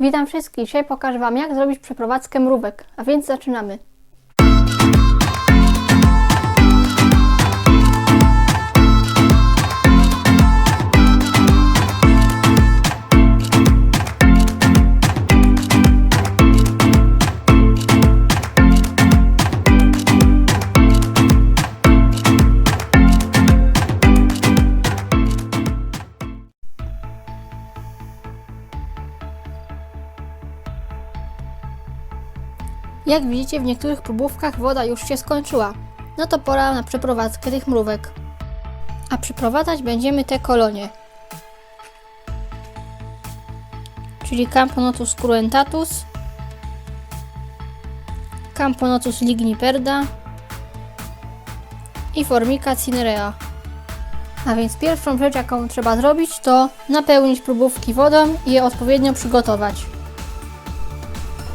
Witam wszystkich. Dzisiaj pokażę Wam, jak zrobić przeprowadzkę mrówek. A więc zaczynamy. Jak widzicie, w niektórych próbówkach woda już się skończyła. No to pora na przeprowadzkę tych mrówek. A przeprowadzać będziemy te kolonie. Czyli Camponotus cruentatus, Camponotus ligniperda i Formica cinerea. A więc pierwszą rzecz, jaką trzeba zrobić, to napełnić próbówki wodą i je odpowiednio przygotować.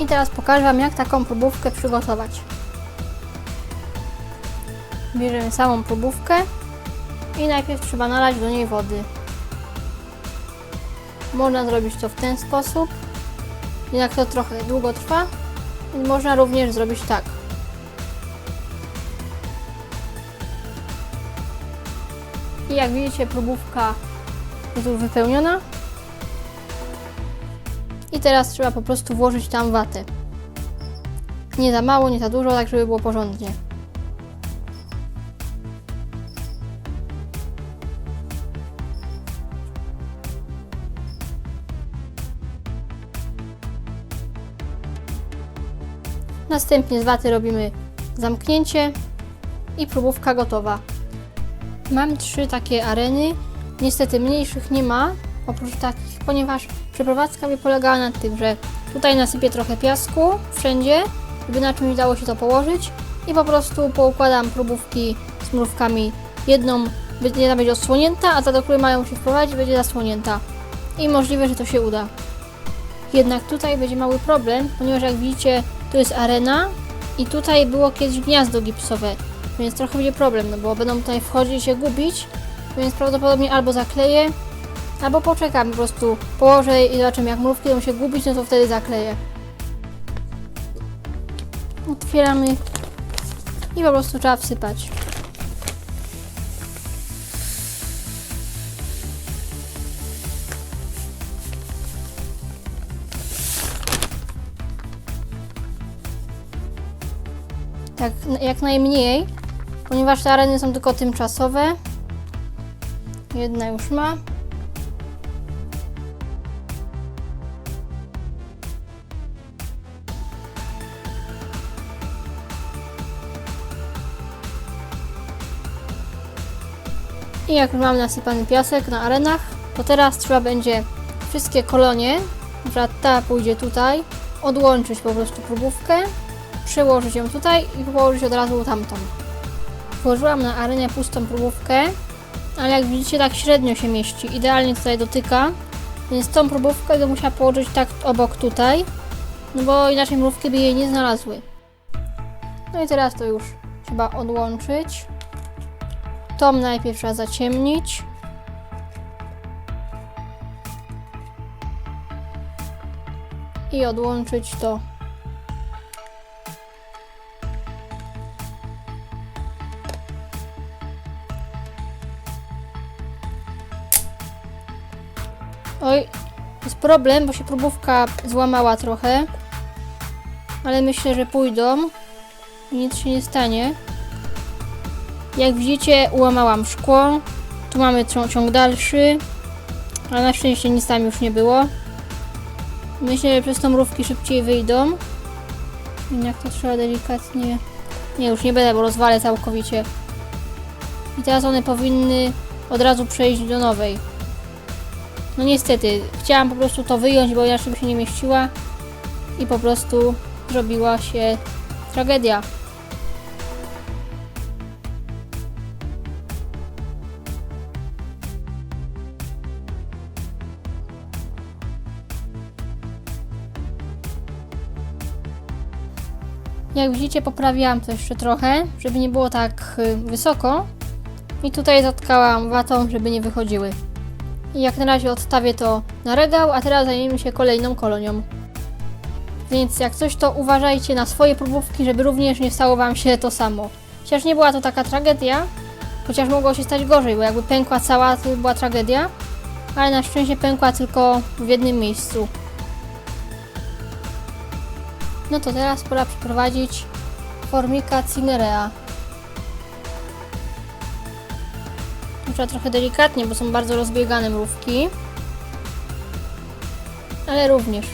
I teraz pokażę Wam, jak taką próbówkę przygotować. Bierzemy samą próbówkę i najpierw trzeba nalać do niej wody. Można zrobić to w ten sposób, jednak to trochę długo trwa. Można również zrobić tak. I jak widzicie, próbówka jest już wypełniona. Teraz trzeba po prostu włożyć tam watę. Nie za mało, nie za dużo, tak żeby było porządnie. Następnie z waty robimy zamknięcie i próbówka gotowa. Mam trzy takie areny. Niestety mniejszych nie ma, oprócz takich, ponieważ przeprowadzka by polegała na tym, że tutaj nasypię trochę piasku wszędzie, żeby na czymś dało się to położyć i po prostu poukładam próbówki z mrówkami. Jedną jedna będzie odsłonięta, a ta, do której mają się wprowadzić, będzie zasłonięta. I możliwe, że to się uda. Jednak tutaj będzie mały problem, ponieważ jak widzicie, tu jest arena i tutaj było kiedyś gniazdo gipsowe, więc trochę będzie problem, no bo będą tutaj wchodzić i się gubić, więc prawdopodobnie albo zakleję, albo poczekam, po prostu położę i zobaczymy jak mrówki będą się gubić, no to wtedy zakleję. Otwieramy i po prostu trzeba wsypać. Tak, jak najmniej, ponieważ te areny są tylko tymczasowe. Jedna już ma. I jak mam nasypany piasek na arenach, to teraz trzeba będzie wszystkie kolonie, na ta pójdzie tutaj, odłączyć po prostu próbówkę, przełożyć ją tutaj i położyć od razu tamtą. Włożyłam na arenę pustą próbówkę, ale jak widzicie tak średnio się mieści, idealnie tutaj dotyka, więc tą próbówkę będę musiała położyć tak obok tutaj, no bo inaczej mrówki by jej nie znalazły. No i teraz to już trzeba odłączyć. Tom najpierw trzeba zaciemnić. I odłączyć to. Oj, jest problem, bo się próbówka złamała trochę. Ale myślę, że pójdą. Nic się nie stanie. Jak widzicie, ułamałam szkło. Tu mamy cią- ciąg dalszy. Ale na szczęście nic tam już nie było. Myślę, że przez tą mrówki szybciej wyjdą. Jednak to trzeba delikatnie... Nie, już nie będę, bo rozwalę całkowicie. I teraz one powinny od razu przejść do nowej. No niestety, chciałam po prostu to wyjąć, bo inaczej by się nie mieściła. I po prostu zrobiła się tragedia. Jak widzicie, poprawiłam to jeszcze trochę, żeby nie było tak y, wysoko. I tutaj zatkałam watą, żeby nie wychodziły. I jak na razie odstawię to na regał, a teraz zajmiemy się kolejną kolonią. Więc jak coś, to uważajcie na swoje próbówki, żeby również nie stało Wam się to samo. Chociaż nie była to taka tragedia, chociaż mogło się stać gorzej, bo jakby pękła cała, to by była tragedia. Ale na szczęście pękła tylko w jednym miejscu. No to teraz pora przeprowadzić formika cinerea. Trzeba trochę delikatnie, bo są bardzo rozbiegane mrówki. Ale również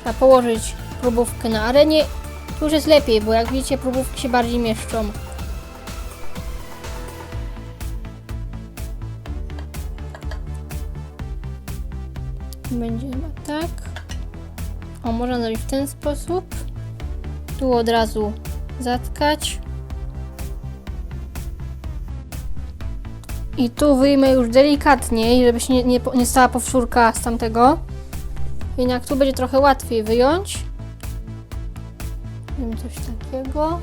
trzeba położyć próbówkę na arenie. Tu już jest lepiej, bo jak widzicie próbówki się bardziej mieszczą. Będziemy tak. O, można zrobić w ten sposób. Tu od razu zatkać. I tu wyjmę już delikatniej, żeby się nie, nie, nie stała powszórka z tamtego. Jednak tu będzie trochę łatwiej wyjąć. Wiem coś takiego.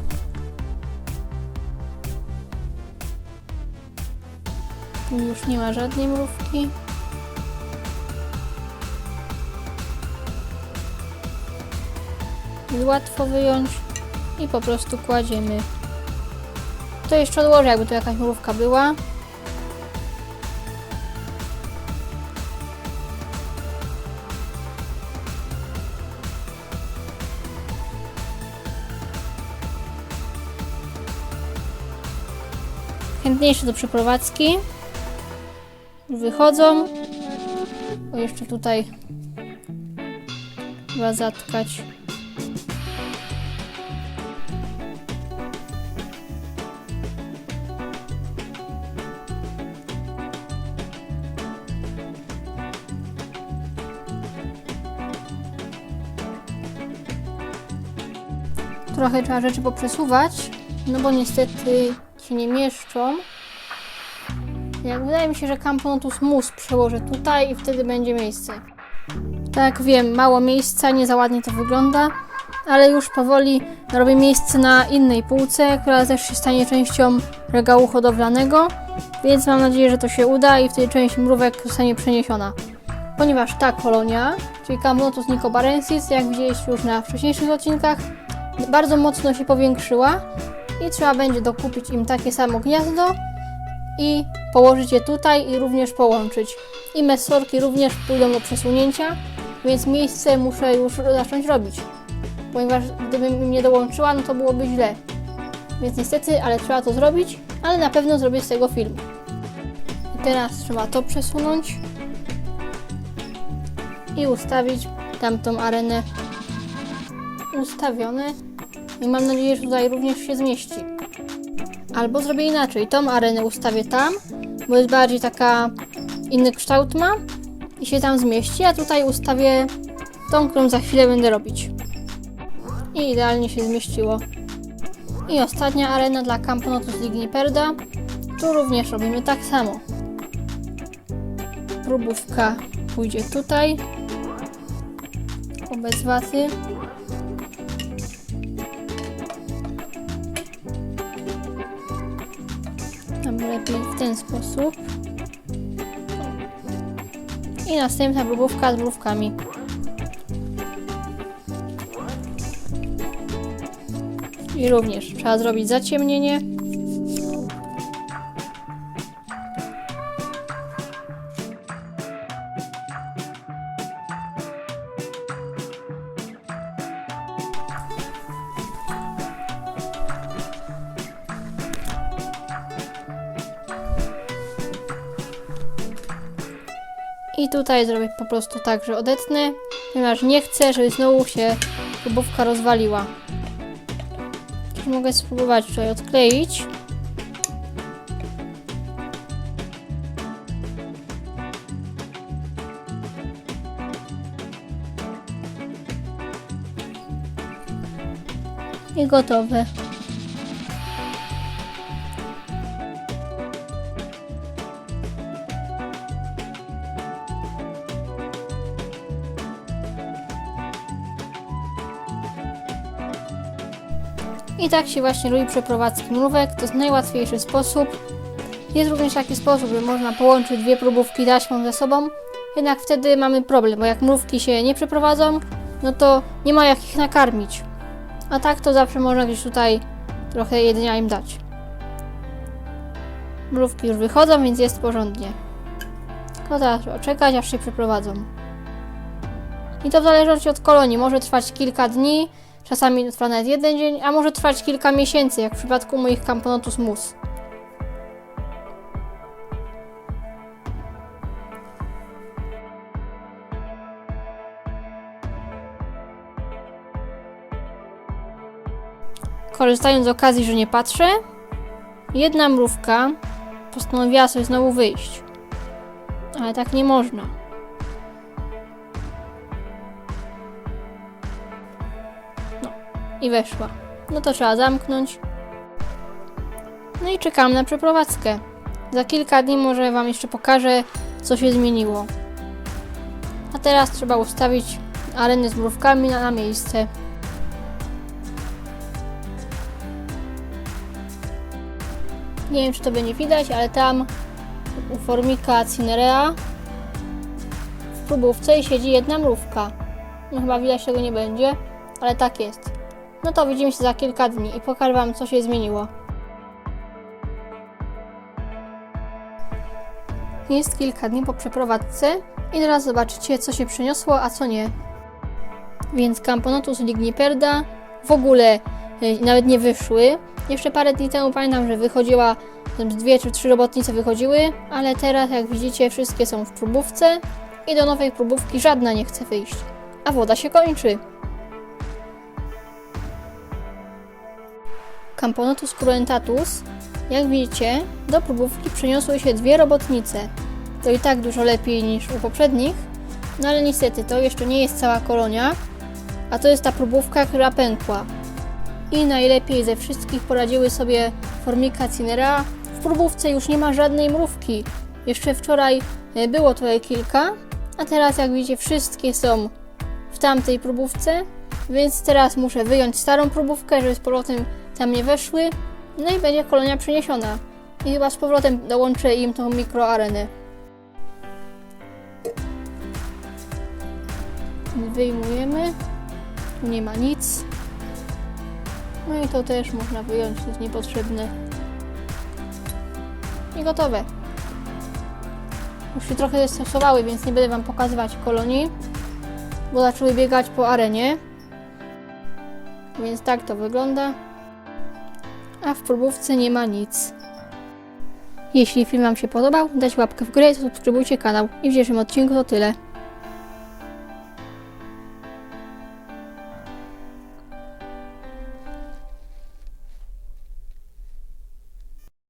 Tu już nie ma żadnej mrówki. Łatwo wyjąć i po prostu kładziemy. To jeszcze odłożę, jakby tu jakaś mrówka była. Chętniejsze do przeprowadzki. Wychodzą. O, jeszcze tutaj chyba zatkać. Trochę trzeba rzeczy poprzesuwać, no bo niestety się nie mieszczą. Jak wydaje mi się, że Camponotus mus przełożę tutaj i wtedy będzie miejsce. Tak, wiem, mało miejsca, nie za ładnie to wygląda, ale już powoli robię miejsce na innej półce, która też się stanie częścią regału hodowlanego, więc mam nadzieję, że to się uda i wtedy część mrówek zostanie przeniesiona. Ponieważ ta kolonia, czyli Camponotus nicobarensis, jak widzieliście już na wcześniejszych odcinkach, bardzo mocno się powiększyła i trzeba będzie dokupić im takie samo gniazdo i położyć je tutaj i również połączyć. I mesorki również pójdą do przesunięcia, więc miejsce muszę już zacząć robić. Ponieważ gdybym nie dołączyła, no to byłoby źle. Więc niestety, ale trzeba to zrobić, ale na pewno zrobię z tego film. I teraz trzeba to przesunąć i ustawić tamtą arenę ustawione i mam nadzieję, że tutaj również się zmieści. Albo zrobię inaczej, tą arenę ustawię tam, bo jest bardziej taka inny kształt ma i się tam zmieści, a tutaj ustawię tą, którą za chwilę będę robić. I idealnie się zmieściło. I ostatnia arena dla Camponotus ligniperda. Tu również robimy tak samo. Próbówka pójdzie tutaj. Tylko Tam lepiej w ten sposób. I następna próbówka z mrówkami. I również trzeba zrobić zaciemnienie. I tutaj zrobię po prostu tak, że odetnę, ponieważ nie chcę, żeby znowu się próbówka rozwaliła. Mogę spróbować tutaj odkleić. I gotowe. Tak się właśnie robi przeprowadzki mrówek. To jest najłatwiejszy sposób. Jest również taki sposób, że można połączyć dwie próbówki taśmą ze sobą, jednak wtedy mamy problem, bo jak mrówki się nie przeprowadzą, no to nie ma jak ich nakarmić. A tak to zawsze można gdzieś tutaj trochę jedzenia im dać. Mrówki już wychodzą, więc jest porządnie. Tylko teraz trzeba czekać, aż się przeprowadzą. I to w zależności od kolonii. Może trwać kilka dni, czasami trwa nawet jeden dzień, a może trwać kilka miesięcy, jak w przypadku moich Camponotus mus. Korzystając z okazji, że nie patrzę, jedna mrówka postanowiła sobie znowu wyjść. Ale tak nie można. I weszła. No to trzeba zamknąć. No i czekam na przeprowadzkę. Za kilka dni może Wam jeszcze pokażę, co się zmieniło. A teraz trzeba ustawić areny z mrówkami na, na miejsce. Nie wiem, czy to będzie widać, ale tam u formika Cinerea w próbówce siedzi jedna mrówka. No chyba widać tego nie będzie, ale tak jest. No to widzimy się za kilka dni i pokażę Wam, co się zmieniło. Jest kilka dni po przeprowadzce i teraz zobaczycie, co się przeniosło, a co nie. Więc Camponotus ligniperda w ogóle y, nawet nie wyszły. Jeszcze parę dni temu pamiętam, że wychodziła, dwie czy trzy robotnice wychodziły, ale teraz jak widzicie wszystkie są w próbówce i do nowej próbówki żadna nie chce wyjść, a woda się kończy. Camponotus cruentatus, jak widzicie, do próbówki przeniosły się dwie robotnice. To i tak dużo lepiej niż u poprzednich, no ale niestety to jeszcze nie jest cała kolonia, a to jest ta próbówka, która pękła i najlepiej ze wszystkich poradziły sobie Formica cinera. W próbówce już nie ma żadnej mrówki. Jeszcze wczoraj e, było tutaj kilka, a teraz jak widzicie wszystkie są w tamtej próbówce, więc teraz muszę wyjąć starą próbówkę, żeby z powrotem tam nie weszły, no i będzie kolonia przeniesiona. I chyba z powrotem dołączę im tą mikroarenę. Wyjmujemy. Tu nie ma nic. No i to też można wyjąć, to jest niepotrzebne. I gotowe. Już się trochę zestresowały, więc nie będę Wam pokazywać kolonii, bo zaczęły biegać po arenie. Więc tak to wygląda. A w próbówce nie ma nic. Jeśli film Wam się podobał, dajcie łapkę w górę, subskrybujcie kanał. I w dzisiejszym odcinku to tyle.